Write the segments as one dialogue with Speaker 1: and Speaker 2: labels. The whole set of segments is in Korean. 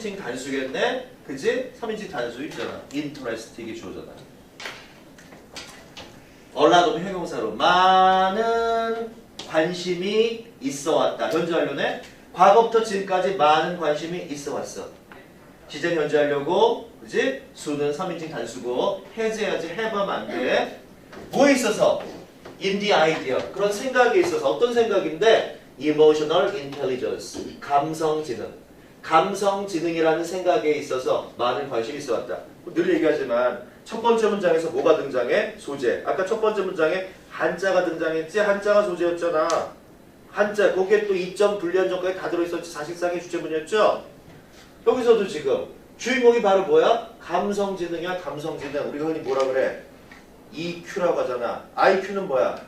Speaker 1: 3인칭 단수겠네. 그지? 3인칭 단수 있잖아. 이게 주어잖아. 얼라도 형용사로 많은 관심이 있어 왔다. 현재 완료네. 과거부터 지금까지 많은 관심이 있어 왔어. 시제 현재 하려고 그지? 수는 3인칭 단수고 해제해야지 해봐면 안 돼. 뭐에 있어서? the idea. 그런 생각에 있어서 어떤 생각인데 emotional intelligence. 감성 지능. 감성 지능이라는 생각에 있어서 많은 관심이 있어 왔다. 늘 얘기하지만 첫 번째 문장에서 뭐가 등장해? 소재. 아까 첫 번째 문장에 한자가 등장했지? 한자가 소재였잖아. 한자. 거기에 또 이점 불리한 점까지 다 들어있었지. 사실상의 주제문이었죠? 여기서도 지금 주인공이 바로 뭐야? 감성지능이야 감성지능 우리가 흔히 뭐라 그래? EQ라고 하잖아 IQ는 뭐야?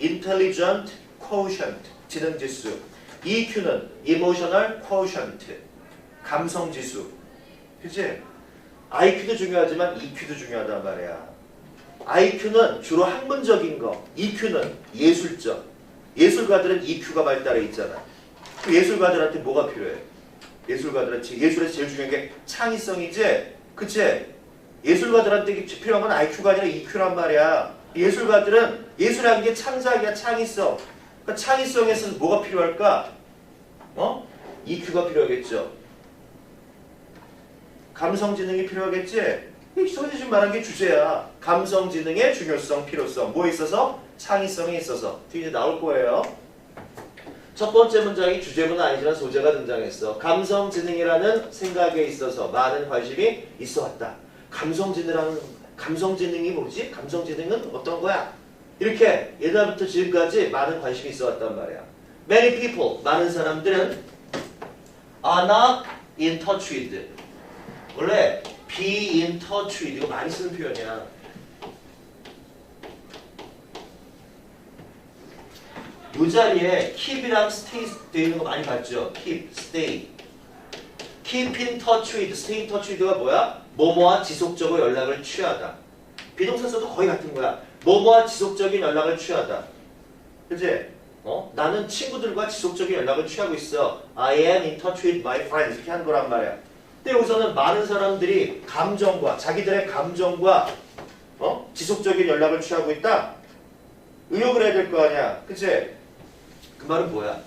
Speaker 1: Intelligent Quotient 지능지수 EQ는 Emotional Quotient 감성 지수 그치? IQ도 중요하지만 EQ도 중요하단 말이야 IQ는 주로 학문적인 거 EQ는 예술적 예술가들은 EQ가 발달해 있잖아 그 예술가들한테 뭐가 필요해? 예술가들한테 예술에서 제일 중요한 게 창의성이지, 그치? 예술가들한테 필요한 건 IQ가 아니라 EQ란 말이야. 예술가들은 예술이라는 게 창작이야, 창의성. 그러니까 창의성에서 뭐가 필요할까? 어? EQ가 필요하겠죠. 감성지능이 필요하겠지? 이 선생님 지금 말한 게 주제야. 감성지능의 중요성, 필요성. 뭐에 있어서? 창의성에 있어서. 뒤에 나올 거예요. 첫 번째 문장이 주제문은 아니지만 소재가 등장했어. 감성지능이라는 생각에 있어서 많은 관심이 있어 왔다. 감성지능이라는 감성지능이 뭐지? 감성지능은 어떤 거야? 이렇게 옛날부터 지금까지 많은 관심이 있어 왔단 말이야. Many people, 많은 사람들은 are not in touch with. 원래 be in touch with 이거 많이 쓰는 표현이야. 이 자리에 keep이랑 stay 되어 있는 거 많이 봤죠? keep, stay. keep in touch with, stay in touch with가 뭐야? 뭐뭐와 지속적으로 연락을 취하다. 비동사 써도 거의 같은 거야. 뭐뭐와 지속적인 연락을 취하다. 그치? 어? 나는 친구들과 지속적인 연락을 취하고 있어. I am in touch with my friends. 이렇게 하는 거란 말이야. 근데 여기서는 많은 사람들이 감정과, 자기들의 감정과 어? 지속적인 연락을 취하고 있다? 의욕을 해야 될 거 아니야. 그치? 그 말은 뭐야?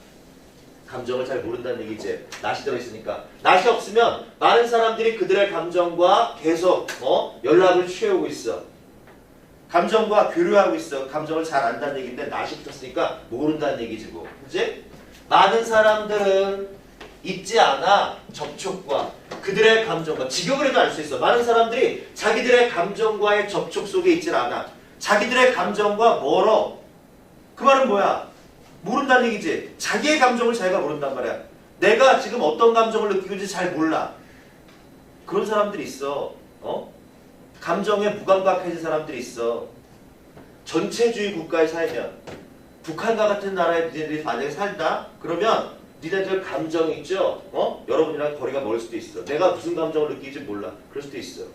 Speaker 1: 감정을 잘 모른다는 얘기지. 낯이 들어있으니까. 낯이 없으면 많은 사람들이 그들의 감정과 계속 어? 연락을 취해오고 있어. 감정과 교류하고 있어. 감정을 잘 안다는 얘기인데 낯이 붙었으니까 모른다는 얘기지 뭐. 그지? 많은 사람들은 있지 않아 접촉과 그들의 감정과 직역을 해도 알 수 있어. 많은 사람들이 자기들의 감정과의 접촉 속에 있질 않아. 자기들의 감정과 멀어. 그 말은 뭐야? 모른다는 얘기지. 자기의 감정을 자기가 모른단 말이야. 내가 지금 어떤 감정을 느끼고 있는지 잘 몰라. 그런 사람들이 있어. 어? 감정에 무감각해진 사람들이 있어. 전체주의 국가에 살면 북한과 같은 나라에 만약에 살다? 그러면 니네들 감정 있죠? 어? 여러분이랑 거리가 멀 수도 있어. 내가 무슨 감정을 느끼지 몰라. 그럴 수도 있어.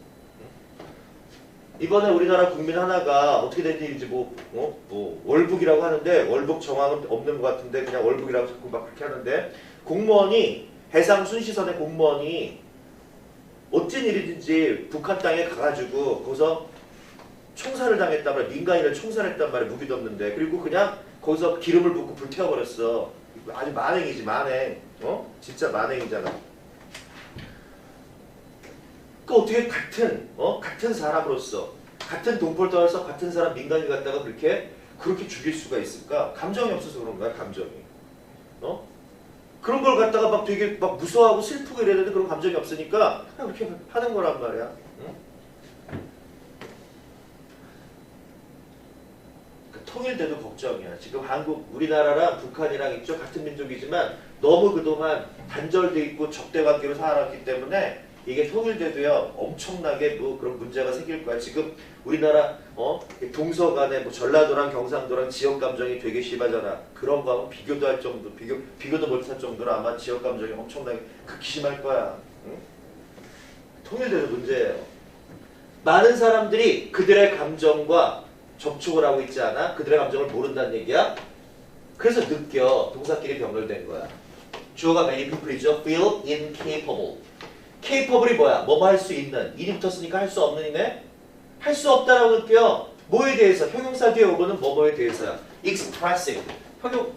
Speaker 1: 이번에 우리나라 국민 하나가 어떻게 됐는지 뭐, 어? 뭐 월북이라고 하는데 월북 정황은 없는 것 같은데 그냥 월북이라고 자꾸 막 그렇게 하는데 공무원이 해상 순시선의 공무원이 어쩐 일이든지 북한 땅에 가가지고 거기서 총살을 당했단 말이야 민간인을 총살했단 말이야 무기도 없는데 그리고 그냥 거기서 기름을 붓고 불태워버렸어 아주 만행이지 만행 어? 진짜 만행이잖아 그 어떻게 같은 어 같은 사람으로서 같은 동포를 떠나서 같은 사람 민간인 갖다가 그렇게 그렇게 죽일 수가 있을까? 감정이 없어서 그런 거야 감정이. 어? 그런 걸 갖다가 막 되게 막 무서워하고 슬프고 이래야 되는데 그런 감정이 없으니까 그냥 그렇게 하는 거란 말이야. 응? 그 통일돼도 걱정이야. 지금 한국, 우리나라랑 북한이랑 있죠. 같은 민족이지만 너무 그동안 단절돼 있고 적대 관계로 살아왔기 때문에 이게 통일돼도요 엄청나게 뭐 그런 문제가 생길 거야. 지금 우리나라 어 동서 간에 뭐 전라도랑 경상도랑 지역 감정이 되게 심하잖아. 그런 거하고 비교도 할 정도, 비교 비교도 못할 정도로 아마 지역 감정이 엄청나게 극심할 거야. 응? 통일돼도 문제예요. 많은 사람들이 그들의 감정과 접촉을 하고 있지 않아? 그들의 감정을 모른다는 얘기야? 그래서 느껴. 동사끼리 병렬된 거야. 주어가 many people이죠. feel incapable. capable이 뭐야? 뭐뭐 할 수 있는. 일이 붙었으니까 할 수 없는 이네? 할 수 없다라고 느껴. 뭐에 대해서? 형용사 뒤에 오고는 뭐뭐에 대해서야. expressing. 형용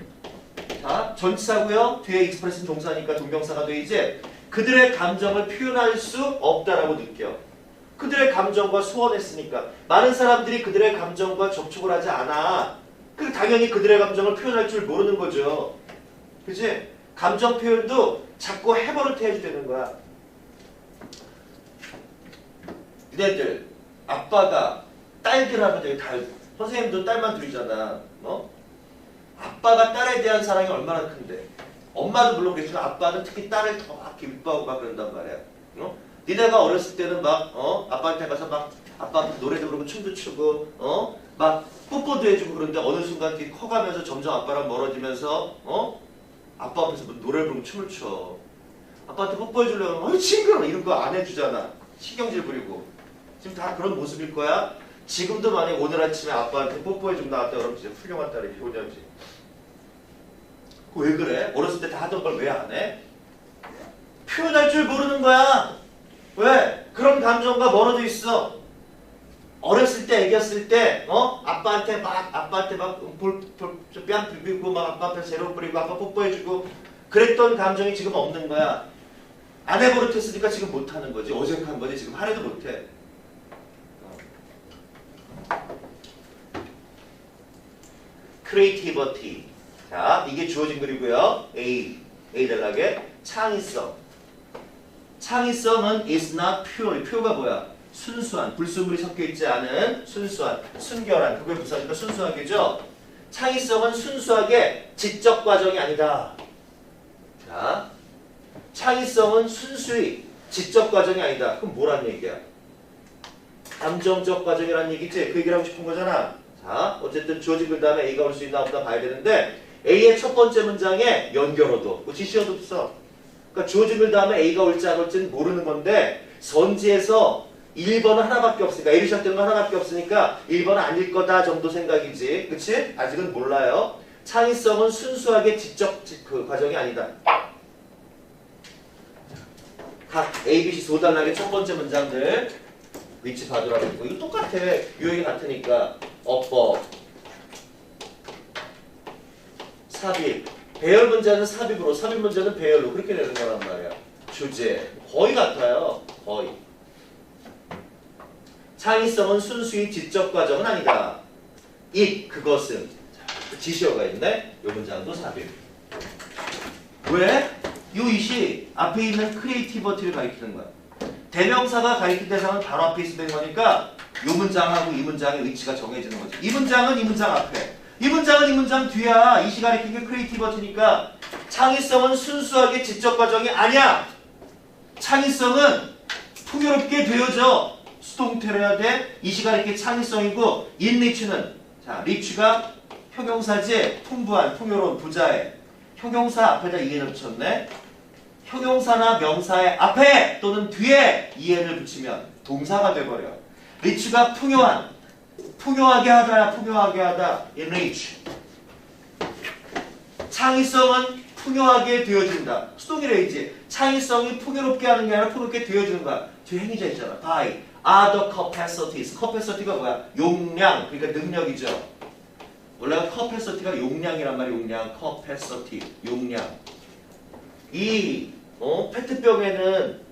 Speaker 1: 자, 전치사고요. 뒤에 express는 동사니까 동명사가 되이지. 그들의 감정을 표현할 수 없다라고 느껴. 그들의 감정과 소원했으니까 많은 사람들이 그들의 감정과 접촉을 하지 않아. 그 당연히 그들의 감정을 표현할 줄 모르는 거죠. 그지? 감정 표현도 자꾸 해버릇 해야지 되는 거야. 니네들 아빠가 딸들하고 되게 달 선생님도 딸만 둘이잖아. 어? 아빠가 딸에 대한 사랑이 얼마나 큰데. 엄마도 물론 그렇지만 아빠는 특히 딸을 더 막 기뻐하고 막 그런단 말이야. 어? 니네가 어렸을 때는 막 어? 아빠한테 가서 막 아빠한테 노래도 부르고 춤도 추고 어? 막 뽀뽀도 해주고 그런데 어느 순간 커가면서 점점 아빠랑 멀어지면서 어? 아빠 앞에서 뭐 노래를 부르고 춤을 춰. 아빠한테 뽀뽀해주려고 하면 어이 징그러 이런 거 안 해주잖아. 신경질 부리고. 지금 다 그런 모습일 거야. 지금도 만약 오늘 아침에 아빠한테 뽀뽀해주고 나왔다 그러면 진짜 훌륭한 딸이 효녀지. 왜 그래? 어렸을 때 다 하던 걸 왜 안 해? 표현할 줄 모르는 거야. 왜? 그런 감정과 멀어져 있어. 어렸을 때, 애겼을 때, 어? 아빠한테 막, 아빠한테 막, 볼, 볼, 뺨 비비고, 막 아빠 앞에 재롱 부리고, 아빠 뽀뽀해주고, 그랬던 감정이 지금 없는 거야. 안 해버릇했으니까 지금 못하는 거지. 어색한 거지. 지금 하려도 못해. 크리에이티버티. 자, 이게 주어진 글이고요. A, A 단락에 창의성. 창의성은 is not pure. pure가 뭐야? 순수한, 불순물이 섞여 있지 않은 순수한, 순결한. 그게 부사니까 순수하게죠. 창의성은 순수하게 지적 과정이 아니다. 자, 창의성은 순수히 지적 과정이 아니다. 그럼 뭐란 얘기야? 감정적 과정이란 얘기지? 그 얘기를 하고 싶은 거잖아. 자, 어쨌든 주어진 글 다음에 A가 올 수 있나 없나 봐야 되는데 A의 첫 번째 문장에 연결어도, 뭐 지시어도 없어. 그러니까 주어진 글 다음에 A가 올지 안 올지는 모르는 건데 선지에서 1번은 하나밖에 없으니까 A를 시작되는 건 하나밖에 없으니까 1번은 아닐 거다 정도 생각이지. 그치? 아직은 몰라요. 창의성은 순수하게 지적 지- 그 과정이 아니다. 각 A, B, C 소단락의 첫 번째 문장들 위치 봐두라고 했고 이거 똑같아. 유형이 같으니까 어법 삽입 배열 문제는 삽입으로 삽입 문제는 배열로 그렇게 되는 거란 말이야. 주제 거의 같아요. 거의. 창의성은 순수히 지적 과정은 아니다. 이 그것은 자, 지시어가 있네. 이 문장도 삽입. 왜? 요 이시 앞에 있는 크리에이티버티를 가리키는 거야. 대명사가 가리킨 대상은 바로 앞에 있으면 되는 거니까 요 문장하고 이 문장의 위치가 정해지는 거지. 이 문장은 이 문장 앞에. 이 문장은 이 문장 뒤야. 이시 가리킨 게 크리에이티버티니까 창의성은 순수하게 지적 과정이 아니야. 창의성은 풍요롭게 되어져. 수동태로 해야 돼. 이시 가리킨 창의성이고 인리치는 자 리치가 형용사지 풍부한 풍요로운 부자의 형용사 앞에다 이해를 붙였네. 형용사나 명사의 앞에 또는 뒤에 이해를 붙이면 동사가 돼버려. 리치가 풍요한, 풍요하게 하다, 풍요하게 하다. enrich. 창의성은 풍요하게 되어진다. 수동이래이지. 창의성이 풍요롭게 하는 게 아니라 풍요롭게 되어지는 거야. 뒤에 행위자 있잖아. by other capacities. capacity가 뭐야? 용량, 그러니까 능력이죠. 원래 capacity가 용량이란 말이야. 용량, capacity, 용량. 이 어? 페트병에는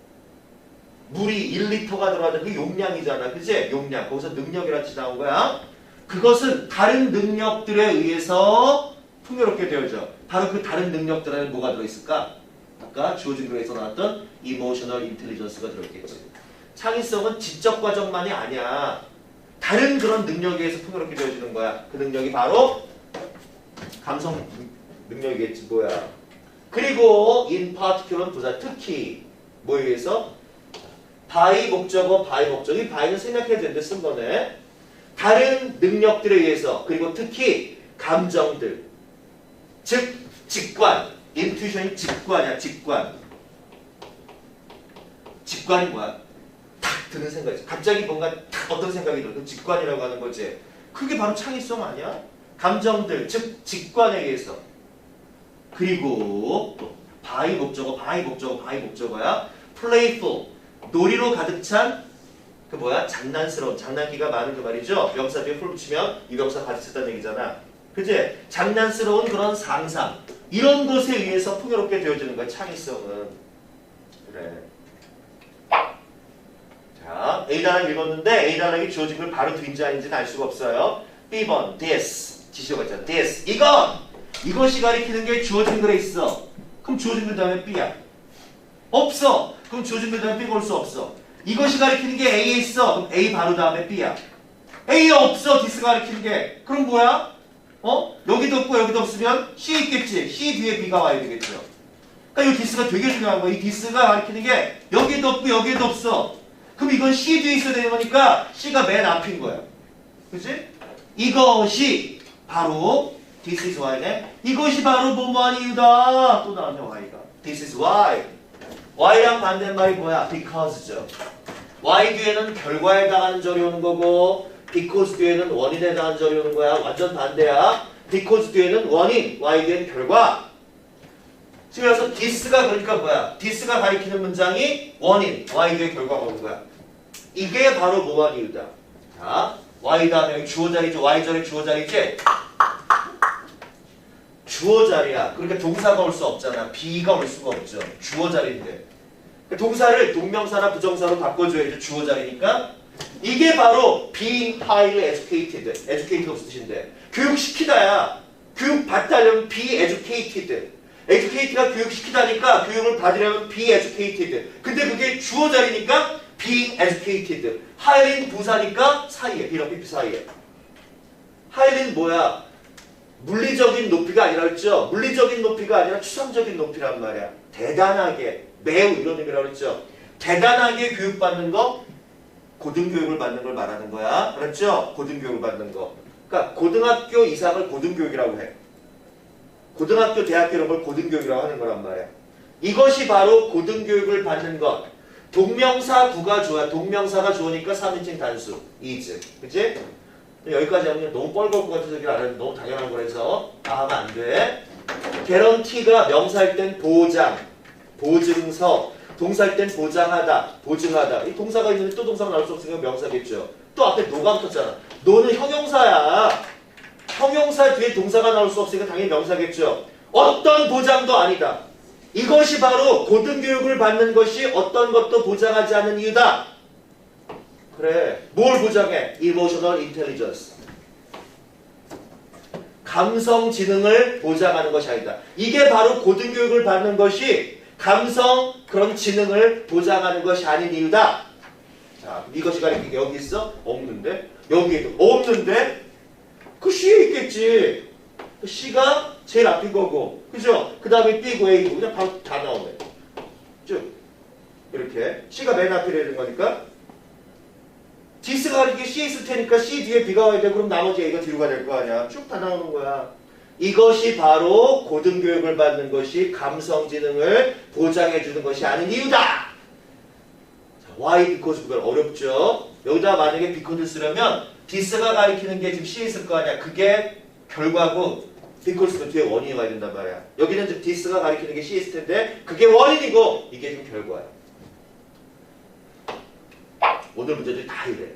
Speaker 1: 물이 1리터가 들어가는 그 용량이잖아. 그지? 용량. 거기서 능력이라 치 나온 거야. 그것은 다른 능력들에 의해서 풍요롭게 되어져. 바로 그 다른 능력들에는 뭐가 들어있을까? 아까 주어진 거에서 나왔던 이모셔널 인텔리전스가 들어있겠지. 창의성은 지적 과정만이 아니야. 다른 그런 능력에 의해서 풍요롭게 되어지는 거야. 그 능력이 바로 감성 능력이겠지 뭐야. 그리고 in particular 부사 특히 뭐에 의해서 by 목적어 by 목적이 by는 생략해야 되는데 쓴 거네. 다른 능력들에 의해서 그리고 특히 감정들 즉 직관 인투이션이 직관이야 직관 직관이 뭐야? 탁 드는 생각이지. 갑자기 뭔가 탁 어떤 생각이 들어. 그 직관이라고 하는 거지. 그게 바로 창의성 아니야? 감정들, 즉 직관에 의해서. 그리고 또 바이 목적어, 바이 목적어, 바이 목적어야. playful, 놀이로 가득 찬 그 뭐야? 장난스러운, 장난기가 많은 그 말이죠. 명사 뒤에 풀 붙이면 이 명사 가득 찼다는 얘기잖아. 그지? 장난스러운 그런 상상. 이런 것에 의해서 풍요롭게 되어지는 거야, 창의성은. 그래. 자, A 단락 읽었는데 A 단락이 주어진 걸 바로 드린지 아닌지는 알 수가 없어요. B번, this. 지시가 있잖아. this. 이건! 이것이 가리키는 게 주어진 글에 있어. 그럼 주어진 글 다음에 B야. 없어. 그럼 주어진 글 다음에 B가 올 수 없어. 이것이 가리키는 게 A에 있어. 그럼 A 바로 다음에 B야. A에 없어. this가 가리키는 게. 그럼 뭐야? 어? 여기도 없고 여기도 없으면 C 있겠지. C 뒤에 B가 와야 되겠죠. 그러니까 이 디스가 되게 중요한 거야. 이 디스가 가리키는 게 여기도 없고 여기도 없어. 그럼 이건 C 뒤에 있어야 되는 거니까 C가 맨 앞인 거야. 그치? 이것이 바로 This is why네. 이것이 바로 뭐뭐한 이유다. 또 나왔네 why가. This is why. Why랑 반대말이 뭐야? because죠. why 뒤에는 결과에 해당하는 절이 오는 거고 because 뒤에는 원인에 해당하는 절이 오는 거야. 완전 반대야. because 뒤에는 원인, why 뒤에는 결과. 지금 여기서 this가 그러니까 뭐야? this가 가리키는 문장이 원인, y 뒤에 결과가 오는 거야. 이게 바로 뭐한 이유다. 자, y 다음에 주어 자리죠. y 절에 주어 자리지. 주어 자리야. 그러니까 동사가 올 수 없잖아. be가 올 수가 없죠. 주어 자리인데. 동사를 동명사나 부정사로 바꿔줘야죠. 주어 자리니까. 이게 바로 being highly educated. educated가 무슨 뜻인데? 교육시키다야. 교육 받다려면 be educated. educated가 교육시키다니까 교육을 받으려면 be educated. 근데 그게 주어 자리니까 being educated. highly는 부사니까 사이에, 비랑 삐삐 사이에. highly는 뭐야? 물리적인 높이가 아니라 했죠. 물리적인 높이가 아니라 추상적인 높이란 말이야. 대단하게, 매우 이런 의미라고 했죠. 대단하게 교육받는 거, 고등교육을 받는 걸 말하는 거야. 그렇죠? 고등교육을 받는 거. 그러니까 고등학교 이상을 고등교육이라고 해. 고등학교, 대학교 이런 걸 고등교육이라고 하는 거란 말이야. 이것이 바로 고등교육을 받는 것. 동명사 구가 좋아. 동명사가 좋으니까 3인칭 단수. is. 그치? 여기까지 하면 너무 뻘겋고 같은 얘기를 안 하는데 너무 당연한 거라서 다 하면 안 돼. 개런티가 명사일 땐 보장, 보증서, 동사일 땐 보장하다, 보증하다. 이 동사가 있는데 또 동사가 나올 수 없으니까 명사겠죠. 또 앞에 노가 붙었잖아. 노는 형용사야. 형용사 뒤에 동사가 나올 수 없으니까 당연히 명사겠죠. 어떤 보장도 아니다. 이것이 바로 고등교육을 받는 것이 어떤 것도 보장하지 않은 이유다. 그래. 뭘 보장해? Emotional intelligence. 감성 지능을 보장하는 것이 아니다. 이게 바로 고등교육을 받는 것이 감성 그런 지능을 보장하는 것이 아닌 이유다. 자, 이것이 가리키게 여기 있어? 없는데? 여기에도 없는데? 그 C에 있겠지. 그 C가 제일 앞인 거고. 그죠? 그 다음에 B고 A고 그냥 바로 다 나오네. 쭉. 이렇게. C가 맨 앞에 되는 거니까. 디스가 가리키게 C 있을 테니까 C 뒤에 B가 와야 돼. 그럼 나머지 A가 뒤로 가야 될 거 아니야. 쭉 다 나오는 거야. 이것이 바로 고등교육을 받는 것이 감성지능을 보장해주는 것이 아닌 이유다. 자, why because 그건 어렵죠. 여기다 만약에 because 쓰려면 디스가 가리키는 게 지금 C에 있을 거 아니야. 그게 결과고 because가 뒤에 원인이 와야 된단 말이야. 여기는 지금 디스가 가리키는 게 C에 있을 텐데 그게 원인이고 이게 지금 결과야. 오늘 문제들이 다 이래.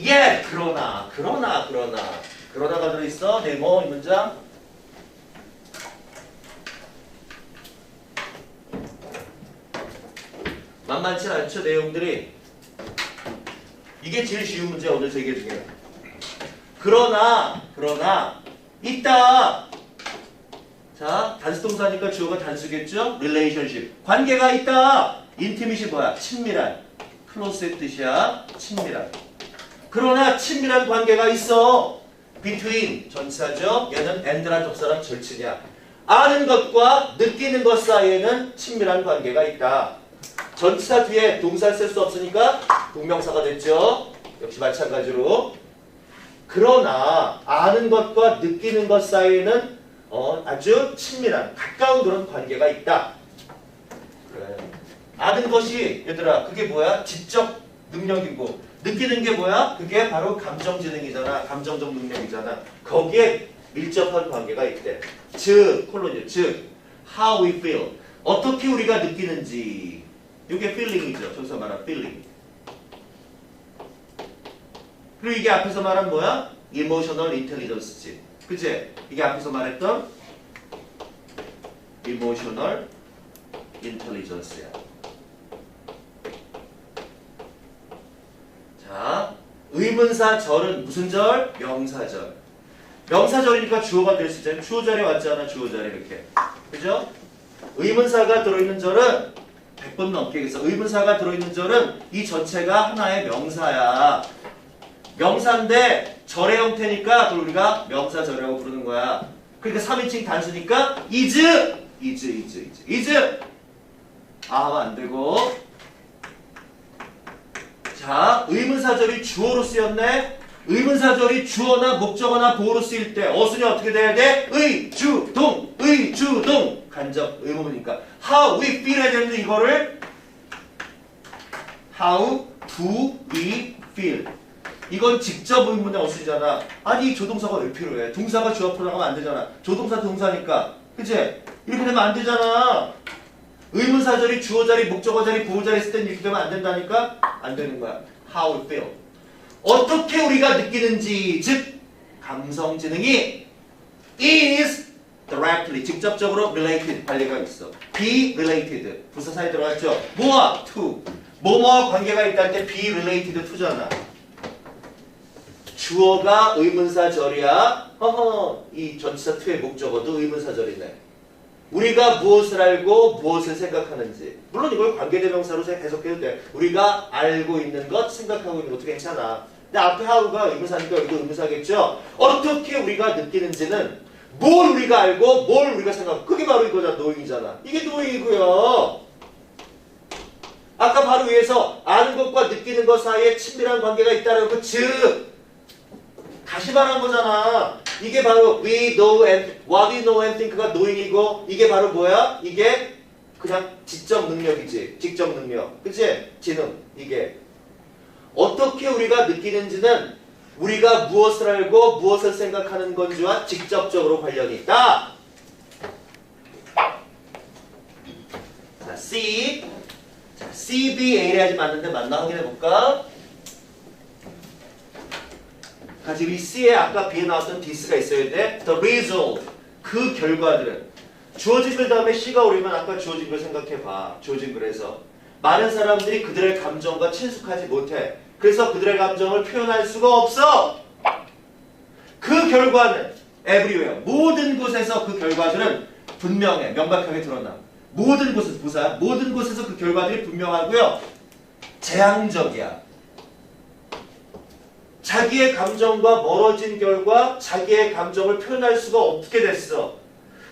Speaker 1: 예, 그러나, 그러나, 그러나, 그러나가 들어있어. 네모 이 문장. 만만치 않죠 내용들이. 이게 제일 쉬운 문제 오늘 세개 중에. 그러나, 그러나 있다. 자, 단수동사니까 주어가 단수겠죠? relationship. 관계가 있다. intimate이 뭐야? 친밀한. close의 뜻이야. 친밀한. 그러나 친밀한 관계가 있어. Between 전사죠. 얘는 and란 접사랑 절친이야. 아는 것과 느끼는 것 사이에는 친밀한 관계가 있다. 전치사 뒤에 동사 쓸 수 없으니까 동명사가 됐죠. 역시 마찬가지로. 그러나 아는 것과 느끼는 것 사이에는 어, 아주 친밀한 가까운 그런 관계가 있다. 그래. 아는 것이 얘들아 그게 뭐야? 지적 능력이고 느끼는 게 뭐야? 그게 바로 감정지능이잖아. 감정적 능력이잖아. 거기에 밀접한 관계가 있대. 즉 콜론이 즉 how we feel 어떻게 우리가 느끼는지 이게 feeling이죠. 저기서 말한 feeling. 그리고 이게 앞에서 말한 뭐야? emotional intelligence지. 그치? 이게 앞에서 말했던 emotional intelligence야. 자, 의문사 절은 무슨 절? 명사절. 명사절이니까 주어가 될 수 있잖아요. 주어 자리에 왔잖아, 주어 자리 이렇게. 그죠? 의문사가 들어있는 절은 100번 넘게 겠어. 의문사가 들어있는 절은 이 전체가 하나의 명사야. 명사인데 절의 형태니까 그걸 우리가 명사절이라고 부르는 거야. 그러니까 3인칭 단수니까 is, is, is, is, is. 아 안 되고. 자, 의문사절이 주어로 쓰였네. 의문사절이 주어나 목적어나 보어로 쓰일 때 어순이 어떻게 돼야 돼? 의, 주, 동, 의, 주, 동. 간접 의문이니까 how we feel 해야 되는데 이거를 how do we feel 이건 직접 의문의 어순이잖아. 아니 이 조동사가 왜 필요해? 동사가 주어 앞으로 나가면 안 되잖아. 조동사 동사니까. 그치? 이렇게 되면 안 되잖아. 의문사절이 주어 자리, 목적어 자리, 보호 자리 있을 땐 이렇게 되면 안 된다니까? 안 되는 거야. How we feel. 어떻게 우리가 느끼는지, 즉 감성 지능이 is directly 직접적으로 related 관계가 있어. be related 부사사에 들어갔죠. 뭐와 to 뭐뭐와 관계가 있다 할 때 be related to잖아. 주어가 의문사절이야. 허허 이 전치사 to의 목적어도 의문사절이네. 우리가 무엇을 알고 무엇을 생각하는지. 물론 이걸 관계대명사로 해석해도 돼. 우리가 알고 있는 것 생각하고 있는 것도 괜찮아? 근데 앞에 하우가 의문사니까 여기도 의문사겠죠? 어떻게 우리가 느끼는지는 뭘 우리가 알고 뭘 우리가 생각 그게 바로 이거잖아 노잉이잖아. 이게 노잉이고요. 아까 바로 위에서 아는 것과 느끼는 것 사이에 친밀한 관계가 있다는 거즉 다시 말한 거잖아. 이게 바로 we know and what we know and think가 knowing이고 이게 바로 뭐야? 이게 그냥 지적 능력이지. 직접 능력. 그치? 지능. 이게. 어떻게 우리가 느끼는지는 우리가 무엇을 알고 무엇을 생각하는 건지와 직접적으로 관련이 있다. 자, C. 자, CBA를 하지 맞는데 맞나 확인해 볼까? 자, 지금 이 C에 아까 B에 나왔던 this가 있어야 돼. The result. 그 결과들은. 주어진 글 다음에 C가 오르면 아까 주어진 걸 생각해 봐. 주어진 글에서. 많은 사람들이 그들의 감정과 친숙하지 못해. 그래서 그들의 감정을 표현할 수가 없어. 그 결과는 everywhere. 모든 곳에서 그 결과들은 분명해. 명백하게 드러나. 모든 곳에서 부사. 모든 곳에서 그 결과들이 분명하고요. 재앙적이야. 자기의 감정과 멀어진 결과 자기의 감정을 표현할 수가 없게 됐어.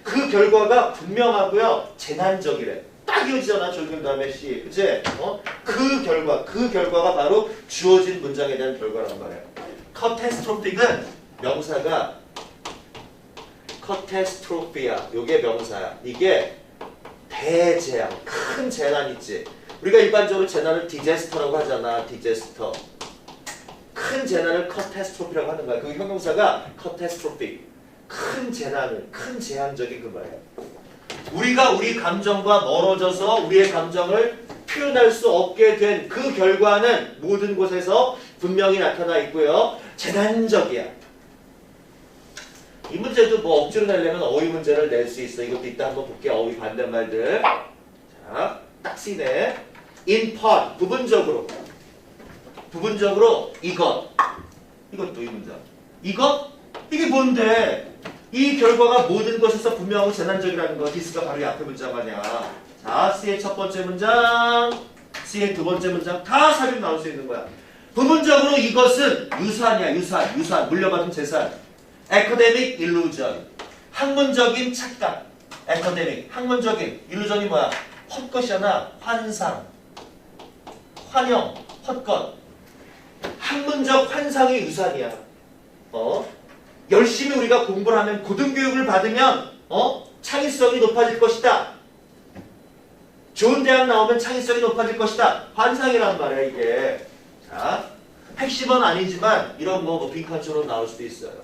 Speaker 1: 그 결과가 분명하고요. 재난적이래. 딱 이어지잖아. 졸균 다음에 시. 그치? 어? 그 결과, 그 결과가 바로 주어진 문장에 대한 결과란 말이야. 카테스트로픽은 명사가 카테스트로피야. 요게 명사야. 이게 대재앙, 큰 재난 있지. 우리가 일반적으로 재난을 디제스터라고 하잖아. 디제스터. 큰 재난을 카테스트로피라고 하는 거야. 그 형용사가 카테스트로픽. 큰 재난을, 큰 재앙적인 그 말이야. 우리가 우리 감정과 멀어져서 우리의 감정을 표현할 수 없게 된 그 결과는 모든 곳에서 분명히 나타나 있고요. 재난적이야. 이 문제도 뭐 억지로 내려면 어휘 문제를 낼 수 있어. 이것도 이따 한번 볼게. 어휘 반대말들. 자, 딱 쓰네. in part, 부분적으로. 부분적으로 이것. 이것도 이 문장. 이것? 이게 뭔데? 이 결과가 모든 것에서 분명하고 재난적이라는 거. 디스가 바로 이 앞에 문장 아니야. 자, C의 첫 번째 문장, C의 두 번째 문장 다 사진 나올 수 있는 거야. 부분적으로 이것은 유산이야, 유산, 유산, 물려받은 재산. 에커데믹 일루전. 학문적인 착각. 에커데믹, 학문적인 일루전이 뭐야? 헛것이잖아. 환상. 환영, 헛것. 학문적 환상의 유산이야. 어? 열심히 우리가 공부를 하면 고등교육을 받으면 어? 창의성이 높아질 것이다. 좋은 대학 나오면 창의성이 높아질 것이다. 환상이란 말이야 이게. 자, 핵심은 아니지만 이런 뭐, 뭐 빈칸처럼 나올 수도 있어요.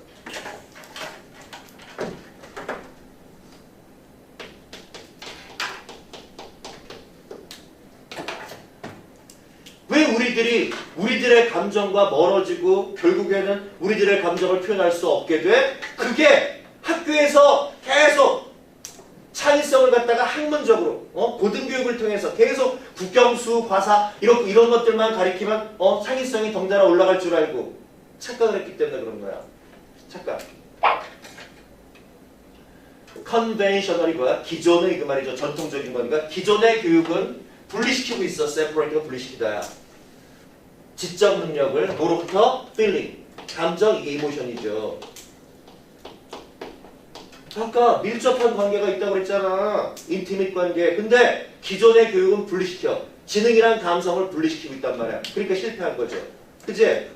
Speaker 1: 왜 우리들이 우리들의 감정과 멀어지고 결국에는 우리들의 감정을 표현할 수 없게 돼? 그게 학교에서 계속 창의성을 갖다가 학문적으로 어? 고등교육을 통해서 계속 국경수, 과사 이런 이런 것들만 가리키면 어? 창의성이 덩달아 올라갈 줄 알고 착각을 했기 때문에 그런 거야. 착각. 컨벤셔널이 뭐야? 기존의 그 말이죠. 전통적인 거니까 기존의 교육은 분리시키고 있어. 세퍼레이트가 분리시키다야. 지적 능력을 뭐로부터? feeling. 감정 이게 이모션이죠. 아까 밀접한 관계가 있다고 그랬잖아. 인티밋 관계. 근데 기존의 교육은 분리시켜. 지능이란 감성을 분리시키고 있단 말이야. 그러니까 실패한 거죠. 그제?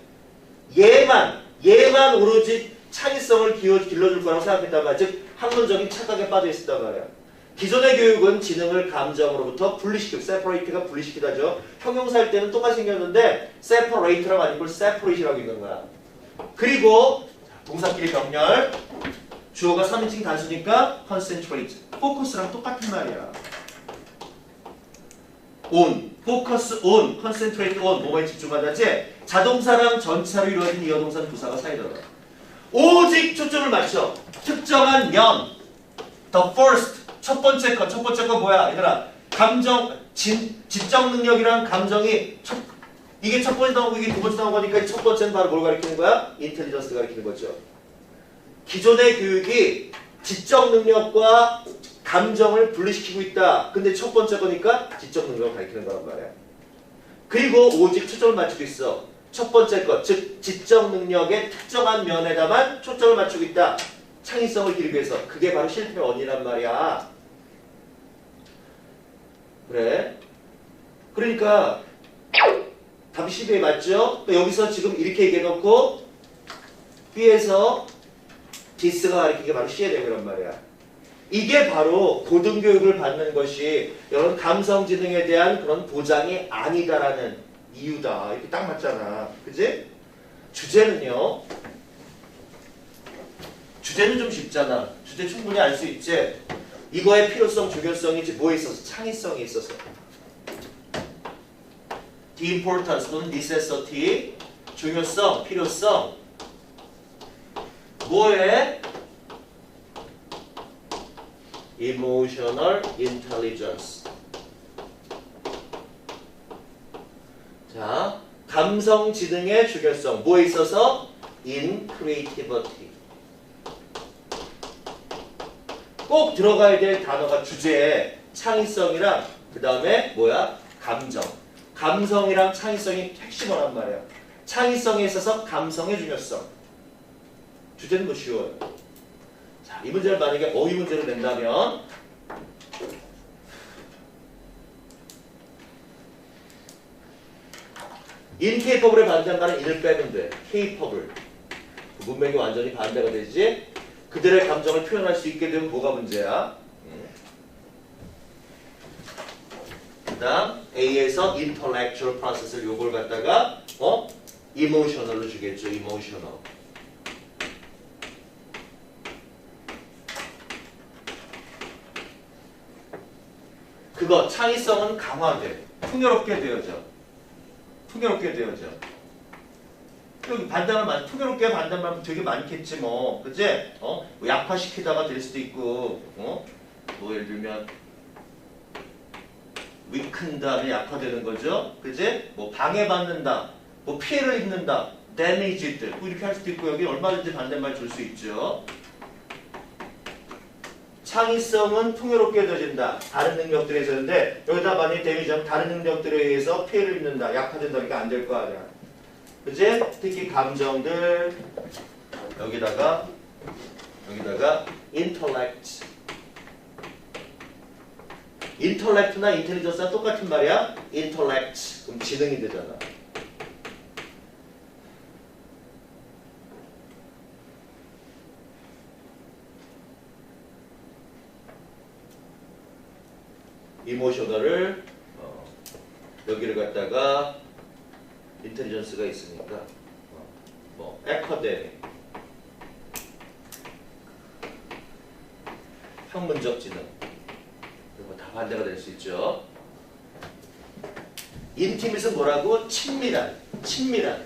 Speaker 1: 얘만, 얘만 오로지 창의성을 길러줄 거라고 생각했단 말이야. 즉, 학문적인 착각에 빠져 있었단 말이야. 기존의 교육은 지능을 감정으로부터 분리시키고, separate가 분리시키다죠. 형용사일 때는 똑같이 생겼는데, separate라고 아니고 separate라고 있는 거야. 그리고, 동사끼리 병렬. 주어가 3인칭 단수니까 concentrate, focus랑 똑같은 말이야. on, focus on, concentrate on, 뭐뭐에 집중하다지 자동사랑 전차로 이루어진 이어동사는 부사가 사이더라. 오직 초점을 맞춰 특정한 면, the first, 첫 번째 거, 첫 번째 거 뭐야? 얘들아, 감정, 진, 지적 능력이란 감정이 첫, 이게 첫 번째 나오고 이게 두 번째 나온 거니까 이 첫 번째는 바로 뭘 가리키는 거야? 인텔리전스 가리키는 거죠. 기존의 교육이 지적 능력과 감정을 분리시키고 있다. 근데 첫 번째 거니까 지적 능력을 가리키는 거란 말이야. 그리고 오직 초점을 맞추고 있어. 첫 번째 것, 즉 지적 능력의 특정한 면에다만 초점을 맞추고 있다. 창의성을 기르기 위해서. 그게 바로 실패의 원인이란 말이야. 그래. 그러니까 답이 12에 맞죠? 여기서 지금 이렇게 얘기해놓고 B에서 디스가 가리키는 게 바로 C의 내용이란 말이야. 이게 바로 고등교육을 받는 것이 이런 감성지능에 대한 그런 보장이 아니다라는 이유다. 이렇게 딱 맞잖아. 그지? 주제는요. 주제는 좀 쉽잖아. 주제 충분히 알 수 있지? 이거의 필요성, 중요성이 뭐에 있어서? 창의성이 있어서. The importance 또는 necessity, 중요성, 필요성. 뭐에? emotional intelligence. 자, 감성 지능의 중요성. 뭐에 있어서? in creativity. 꼭 들어가야 될 단어가 주제에 창의성이랑 그 다음에 뭐야? 감정. 감성이랑 창의성이 핵심어란 말이야. 창의성에 있어서 감성의 중요성. 주제는 뭐 쉬워요. 자, 이 문제를 만약에 어휘 문제로 낸다면 인케이퍼블의 반대말은 인을 빼면 돼. 케이퍼블. 그 문맥이 완전히 반대가 되지. 그들의 감정을 표현할 수 있게 되면 뭐가 문제야? 음. 그 다음 A에서 intellectual process를 요걸 갖다가 어? emotional로 주겠죠. emotional. 그거 창의성은 강화돼. 풍요롭게 되어져. 풍요롭게 되어져. 여기 반대말 많, 풍요롭게 반대말 되게 많겠지 뭐, 그지? 어? 뭐 약화시키다가 될 수도 있고, 어? 뭐 예를 들면 위큰 다음에 약화되는 거죠, 그지? 뭐 방해받는다, 뭐 피해를 입는다, damage들, 뭐 이렇게 할 수도 있고 여기 얼마든지 반대말 줄 수 있죠. 창의성은 풍요롭게 되어진다. 다른 능력들에 있었는데 여기다 만약에 데미지하면 다른 능력들에 의해서 피해를 입는다. 약화된다. 그러니까 안 될 거 아니야. 그지? 특히 감정들 여기다가 여기다가 intellect intellect나 intelligence가 똑같은 말이야. intellect 그럼 지능이 되잖아. 이모셔널을 어, 여기를 갖다가 인텔리전스가 있으니까 어, 뭐 에커데믹 학문적 지능 이거 다 반대가 될 수 있죠. 인티밋은 뭐라고? 친밀한, 친밀한.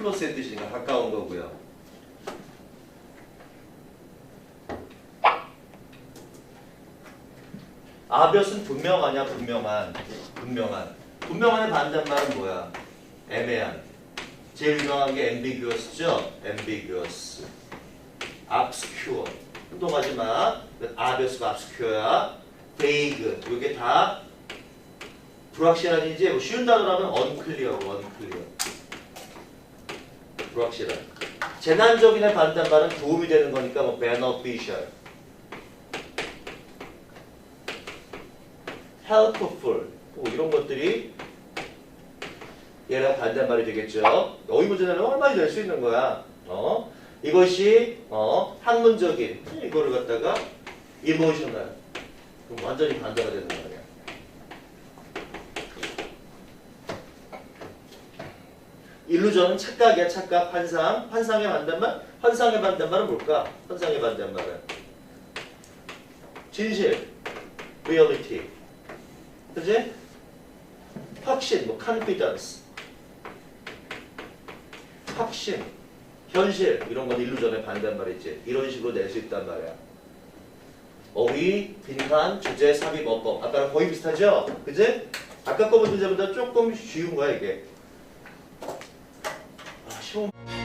Speaker 1: 8%씩이니까 가까운 거고요. 아볕은 분명하냐 분명한 분명한 분명한의 반대말은 뭐야? 애매한 제일 유명한 게 ambiguous죠? ambiguous obscure 혼동하지 마 아벳은 obscure야. vague 이게 다 불확실한 이제 뭐 쉬운 단어라면 unclear, unclear 불확실한 재난적인의 반대말은 도움이 되는 거니까 뭐 beneficial helpful 뭐 이런 것들이 얘랑 반대말이 되겠죠. 어휘 문제 내면 얼마나 될 수 있는 거야. 어? 이것이 어, 학문적인 이거를 갖다가 emotional 그럼 완전히 반대가 되는 거야. 일루전은 착각이야 착각 환상 환상의 반대말 환상의 반대말은 뭘까? 환상의 반대말은 진실 reality 그지? 확신, 뭐 confidence, 확신, 현실 이런 건 일루전의 반대말이지. 이런 식으로 낼 수 있단 말이야. 어휘, 빈칸, 주제, 삽입, 어법. 아까랑 거의 비슷하죠? 그지? 아까 거 문제보다 조금 쉬운 거야 이게. 아, 쉬운.